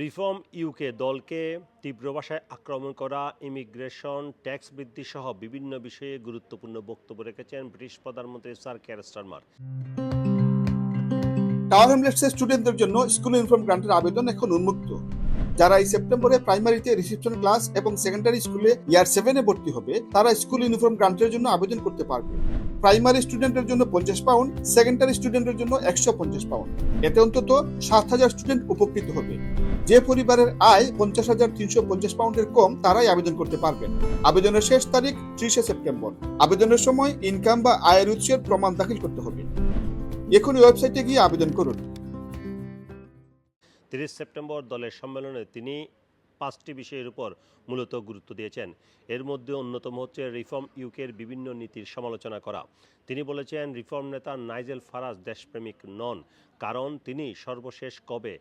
Reform UK দলকে তীব্র ভাষায় আক্রমণ করা, ইমিগ্রেশন, ট্যাক্স বৃদ্ধি সহ বিভিন্ন বিষয়ে গুরুত্বপূর্ণ বক্তব্য রেখেছেন ব্রিটিশ প্রধানমন্ত্রী স্যার কেয়ার স্টারমার। টাওয়ার হ্যামলেটসের স্টুডেন্টদের জন্য স্কুল ইউনিফর্ম গ্রান্টের আবেদন এখন উন্মুক্ত। যারা এই সেপ্টেম্বরে প্রাইমারিতে রিসেপশন ক্লাস এবং সেকেন্ডারি স্কুলে ইয়ার সেভেনে ভর্তি হবে, তারা স্কুল ইউনিফর্ম গ্রান্টের জন্য আবেদন করতে পারবে। প্রাইমারি স্টুডেন্টের জন্য পঞ্চাশ পাউন্ড, সেকেন্ডারি স্টুডেন্টের জন্য একশো পঞ্চাশ পাউন্ড। এতে অন্তত সাত হাজার স্টুডেন্ট উপকৃত হবে। যে পরিবারের আয় পঞ্চাশ হাজার তিনশো পঞ্চাশ পাউন্ডের কম, তারাই আবেদন করতে পারবেন। আবেদনের শেষ তারিখ ত্রিশে সেপ্টেম্বর। আবেদনের সময় ইনকাম বা আয়ের উৎসের প্রমাণ দাখিল করতে হবে। এখনই ওয়েবসাইটে গিয়ে আবেদন করুন। তিরিশ সেপ্টেম্বর দলের সম্মেলনে তিনি পাঁচটি বিষয়ের উপর মূলত গুরুত্ব দিয়েছেন। এর মধ্যে অন্যতম হচ্ছে রিফর্ম ইউকের বিভিন্ন নীতির সমালোচনা করা। তিনি বলেছেন, রিফর্ম নেতা নাইজেল ফারাজ দেশপ্রেমিক নন, কারণ তিনি সর্বশেষ কবে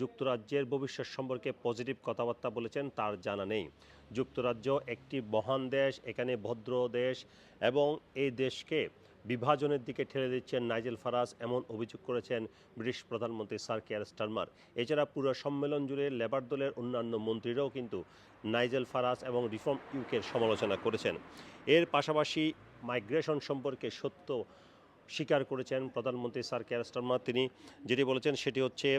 যুক্তরাজ্যের ভবিষ্যৎ সম্পর্কে পজিটিভ কথাবার্তা বলেছেন তার জানা নেই। যুক্তরাজ্য একটি মহান দেশ, এখানে ভদ্র দেশ এবং এই দেশকে বিভাজনের দিকে ঠেলে দিচ্ছেন নাইজেল ফারাজ, এমন অভিযোগ করেছেন ব্রিটিশ প্রধানমন্ত্রী স্যার কেয়ার স্টারমার। এছাড়া পুরো সম্মেলন জুড়ে লেবার দলের অন্যান্য মন্ত্রীরাও কিন্তু নাইজেল ফারাজ এবং রিফর্ম ইউকের সমালোচনা করেছেন। এর পাশাপাশি মাইগ্রেশন সম্পর্কে সত্য স্বীকার করেছেন প্রধানমন্ত্রী স্যার কেয়ার স্টারমার। তিনি যেটি বলেছেন সেটি হচ্ছে,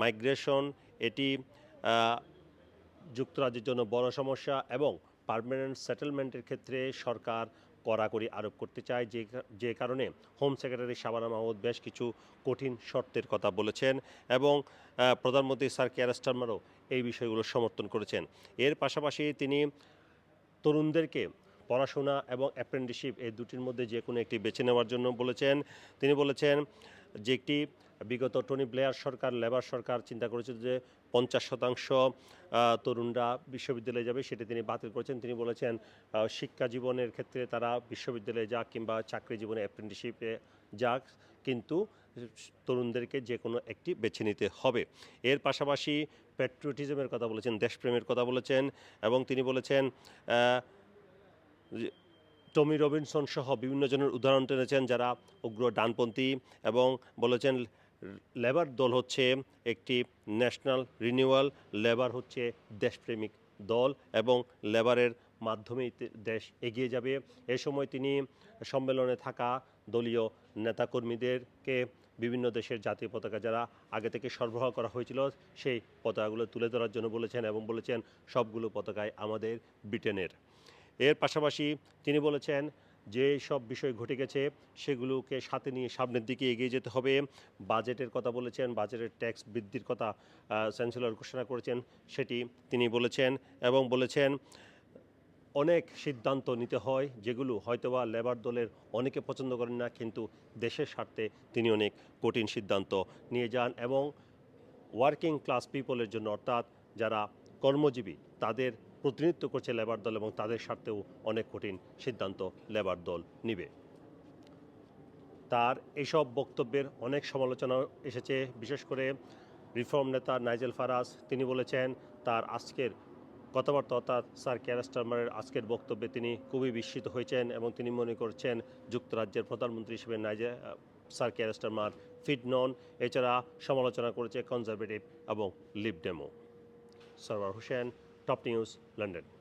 মাইগ্রেশন এটি যুক্তরাজ্যের জন্য বড় সমস্যা এবং পার্মানেন্ট সেটেলমেন্টের ক্ষেত্রে সরকার কড়াকড়ি আরোপ করতে চায়, যে যে কারণে হোম সেক্রেটারি শাবানা মাহমুদ বেশ কিছু কঠিন শর্তের কথা বলেছেন এবং প্রধানমন্ত্রী স্যার কেয়ার স্টারমারও এই বিষয়গুলো সমর্থন করেছেন। এর পাশাপাশি তিনি তরুণদেরকে পড়াশোনা এবং অ্যাপ্রেন্টিসশিপ এই দুটির মধ্যে যে কোনো একটি বেছে নেওয়ার জন্য বলেছেন। তিনি বলেছেন যে একটি বিগত টনি ব্লেয়ার সরকার, লেবার সরকার চিন্তা করেছিল যে পঞ্চাশ শতাংশ তরুণরা বিশ্ববিদ্যালয়ে যাবে, সেটি তিনি বাতিল করেছেন। তিনি বলেছেন শিক্ষা জীবনের ক্ষেত্রে তারা বিশ্ববিদ্যালয়ে যাক কিংবা চাকরি জীবনে অ্যাপ্রেন্টিসশিপে যাক, কিন্তু তরুণদেরকে যে কোনো একটি বেছে নিতে হবে। এর পাশাপাশি প্যাট্রিয়টিজমের কথা বলেছেন, দেশপ্রেমের কথা বলেছেন এবং তিনি বলেছেন টমি রবিনসন সহ বিভিন্ন জনের উদাহরণ টেনেছেন যারা উগ্র ডানপন্থী এবং বলেছেন লেবার দল হচ্ছে একটি ন্যাশনাল রিনিউয়াল, লেবার হচ্ছে দেশপ্রেমিক দল এবং লেবারের মাধ্যমেই দেশ এগিয়ে যাবে। এ সময় তিনি সম্মেলনে থাকা দলীয় নেতাকর্মীদেরকে বিভিন্ন দেশের জাতীয় পতাকা যারা আগে থেকে সরবরাহ করা হয়েছিল, সেই পতাকাগুলো তুলে ধরার জন্য বলেছেন এবং বলেছেন, সবগুলো পতাকায় আমাদের ব্রিটেনের। এর পাশাপাশি তিনি বলেছেন যে সব বিষয় ঘটে গেছে, সেগুলোকে সাথে নিয়ে সামনের দিকে এগিয়ে যেতে হবে। বাজেটের কথা বলেছেন, বাজেটের ট্যাক্স বৃদ্ধির কথা চ্যান্সেলর ঘোষণা করেছেন, সেটি তিনি বলেছেন এবং বলেছেন, অনেক সিদ্ধান্ত নিতে হয়, যেগুলো হয়তোবা লেবার দলের অনেকে পছন্দ করেন না, কিন্তু দেশের স্বার্থে তিনি অনেক কঠিন সিদ্ধান্ত নিয়ে যান এবং ওয়ার্কিং ক্লাস পিপলের জন্য, অর্থাৎ যারা কর্মজীবী, তাদের প্রতিনিধিত্ব করছে লেবার দল এবং তাদের স্বার্থেও অনেক কঠিন সিদ্ধান্ত লেবার দল নিবে। তার এইসব বক্তব্যের অনেক সমালোচনা এসেছে, বিশেষ করে রিফর্ম নেতা নাইজেল ফারাজ, তিনি বলেছেন, তার আজকের কথাবার্তা অর্থাৎ স্যার ক্যারাস্টারমারের আজকের বক্তব্যে তিনি খুবই বিস্মিত হয়েছেন এবং তিনি মনে করছেন, যুক্তরাজ্যের প্রধানমন্ত্রী হিসেবে নাইজে, স্যার ক্যারাস্টারমার ফিট নন, এছাড়া সমালোচনা করেছে কনজারভেটিভ এবং Lib Dem Sarwar Hossain Top News, London.